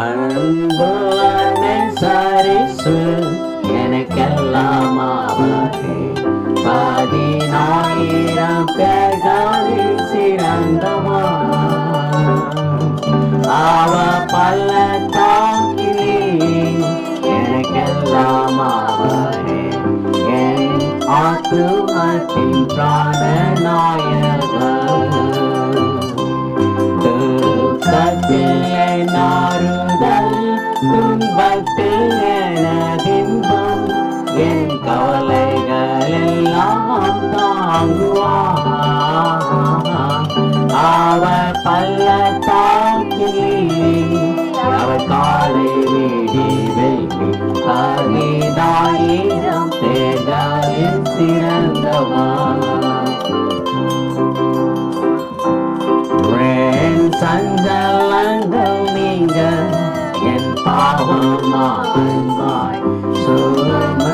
அன்புள்ள சரிசு எனக்கெல்லாம் அவரே பதினாயிரம் பேர்களில் சிறந்தவா அவ பல்ல பள்ளத்தாக்கிலே எனக்கெல்லாம் அவரே என் ஆத்துமத்தின் பிராணநாயகர் துக்கத்தில் துன்பத்தில் எனதின்பம் என் கவலைகள் தாங்குவார் அவர் பள்ளத்தாக்கிலே அவர் காலை வீடி சஞ்சலங்கள் நீங்கள் என் பாவமாய் சுமன்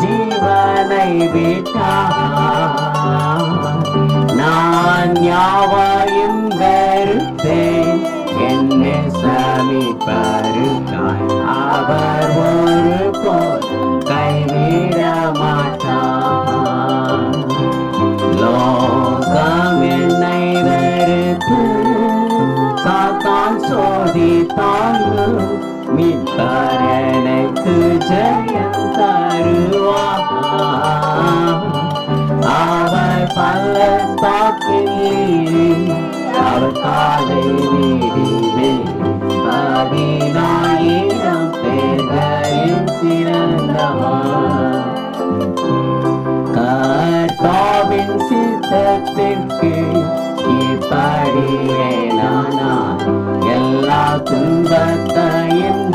ஜீவனை விட்டார் நான் யாவையும் வெறுத்தேன் என்னை சமிப்பருக்காய் அவர் ஒரு போல் ஆதி சோதித்தான் மீட்பர் ஜெயம் தருவா அவர் பல தாக்கில் அவர் காலை வீடிவே பதினாயிரம் பேர்களில் சிறந்தவா கர்த்தாவின் சித்தத்திற்கு இப்படியே நானா எல்லா துன்பத்தையும்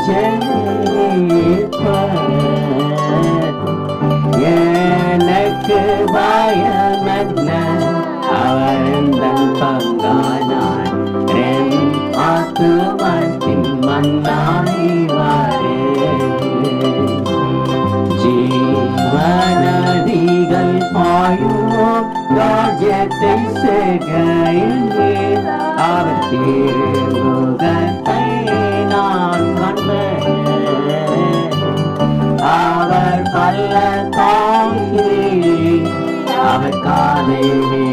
எனக்கு பயமல்ல அவர் பங்கானான் ஆத்துமத்தின் மன்னாடி வரே ஜீவநதிகள் பாயும் ராஜ்யத்தை சேகையிலே அவர் பள்ளத்தாக்கிலே அவர் காலை